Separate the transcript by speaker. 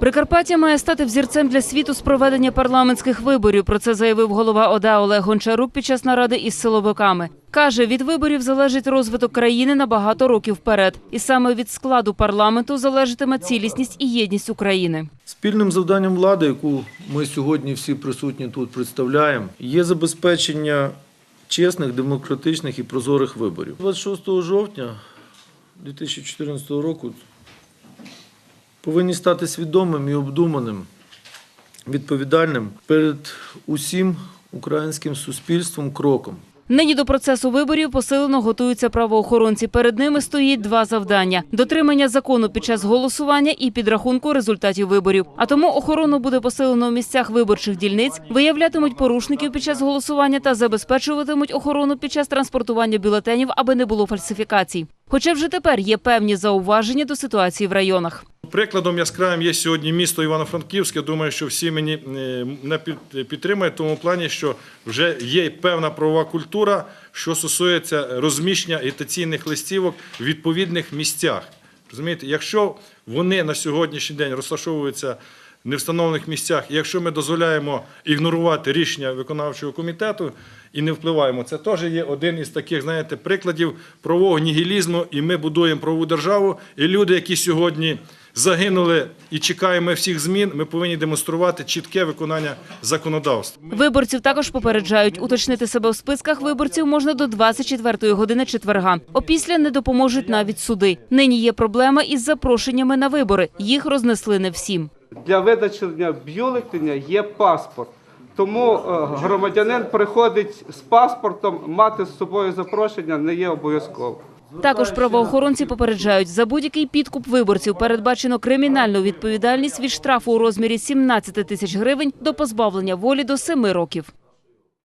Speaker 1: Прикарпаття має стати взірцем для світу з проведення парламентських виборів. Про це заявив голова ОДА Олег Гончарук під час наради із силовиками. Каже, від виборів залежить розвиток країни на багато років вперед. І саме від складу парламенту залежатиме цілісність і єдність України.
Speaker 2: Спільним завданням влади, яку ми сьогодні всі присутні тут представляємо, є забезпечення чесних, демократичних і прозорих виборів. 26 жовтня 2014 року повинні стати свідомим і обдуманим, відповідальним перед усім українським суспільством кроком.
Speaker 1: Нині до процесу виборів посилено готуються правоохоронці. Перед ними стоїть два завдання: дотримання закону під час голосування і підрахунку результатів виборів. А тому охорону буде посилено в місцях виборчих дільниць, виявлятимуть порушників під час голосування та забезпечуватимуть охорону під час транспортування бюлетенів, аби не було фальсифікацій. Хоча вже тепер є певні зауваження до ситуації в районах.
Speaker 3: Прикладом яскравим є сьогодні місто Івано-Франківськ. Я думаю, що всі мені е, не під- підтримують в тому плані, що вже є певна правова культура, що стосується розміщення агітаційних листівок в відповідних місцях. Розумієте, якщо вони на сьогоднішній день розташовуються невстановлених місцях, якщо ми дозволяємо ігнорувати рішення виконавчого комітету і не впливаємо, це теж є один із таких, знаєте, прикладів правового нігілізму, і ми будуємо правову державу. І люди, які сьогодні загинули і чекаємо всіх змін, ми повинні демонструвати чітке виконання законодавства.
Speaker 1: Виборців також попереджають, уточнити себе в списках виборців можна до 24-ї години четверга. Опісля не допоможуть навіть суди. Нині є проблема із запрошеннями на вибори. Їх рознесли не всім.
Speaker 4: Для видачення бюлетеня є паспорт. Тому е, громадянин приходить з паспортом, мати з собою запрошення не є обов'язково.
Speaker 1: Також правоохоронці попереджають, за будь-який підкуп виборців передбачено кримінальну відповідальність від штрафу у розмірі 17 тисяч гривень до позбавлення волі до 7 років.